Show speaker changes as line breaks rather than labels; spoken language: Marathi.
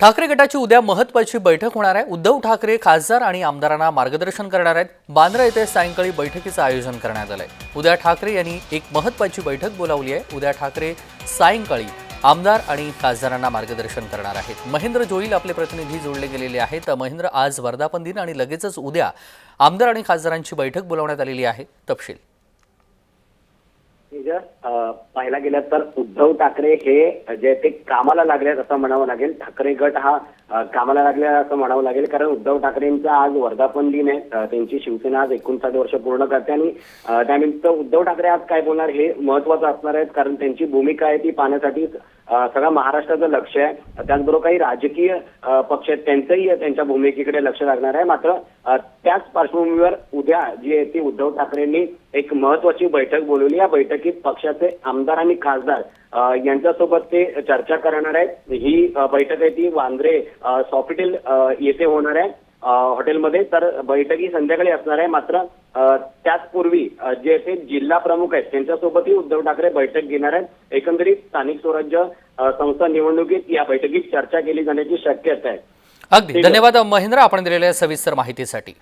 ठाकरे गटाची उद्या महत्वाची बैठक होणार आहे. उद्धव ठाकरे खासदार आणि आमदारांना मार्गदर्शन करणार आहेत. बांद्रा येथे सायंकाळी बैठकीचं आयोजन करण्यात आलंय. उद्या ठाकरे यांनी एक महत्वाची बैठक बोलावली आहे. उद्या ठाकरे सायंकाळी आमदार आणि खासदारांना मार्गदर्शन करणार आहेत. महेंद्र जोईल आपले प्रतिनिधी जोडले गेलेले आहेत. महेंद्र आज वर्धापन दिन आणि लगेचच उद्या आमदार आणि खासदारांची बैठक बोलावण्यात आलेली आहे. तपशील.
पाहायला गेलं तर उद्धव ठाकरे हे जे ते कामाला लागले असं म्हणावं लागेल. ठाकरे गट हा कामाला लागल्या असं म्हणावं लागेल. कारण उद्धव ठाकरेंचा आज वर्धापन दिन आहे. त्यांची शिवसेना आज एकोणसाठ वर्ष पूर्ण करते आणि त्यानिमित्त उद्धव ठाकरे आज काय बोलणार हे महत्वाचं असणार आहे. कारण त्यांची भूमिका आहे ती पाहण्यासाठी सगळ्या महाराष्ट्राचं लक्ष आहे. त्याचबरोबर काही राजकीय पक्ष आहेत त्यांचंही त्यांच्या भूमिकेकडे लक्ष लागणार आहे. मात्र त्याच पार्श्वभूमीवर उद्या जी आहे ती उद्धव ठाकरेंनी एक महत्वाची बैठक बोलवली. या बैठकीत पक्षाचे आमदार आणि खासदार यांच्यासोबत ते चर्चा करणार आहेत. ही बैठक आहे ती वांद्रे सॉफिटेल येथे होणार आहे हॉटेलमध्ये. तर बैठक ही संध्याकाळी असणार आहे. मात्र त्याचपूर्वी जे ते जिल्हा प्रमुख आहेत त्यांच्यासोबतही उद्धव ठाकरे बैठक घेणार आहेत. एकंदरीत स्थानिक स्वराज्य संस्था निवडणुकीत या बैठकीत चर्चा केली जाण्याची शक्यता आहे.
अगदी. धन्यवाद महेंद्र आपण दिलेल्या सविस्तर माहितीसाठी.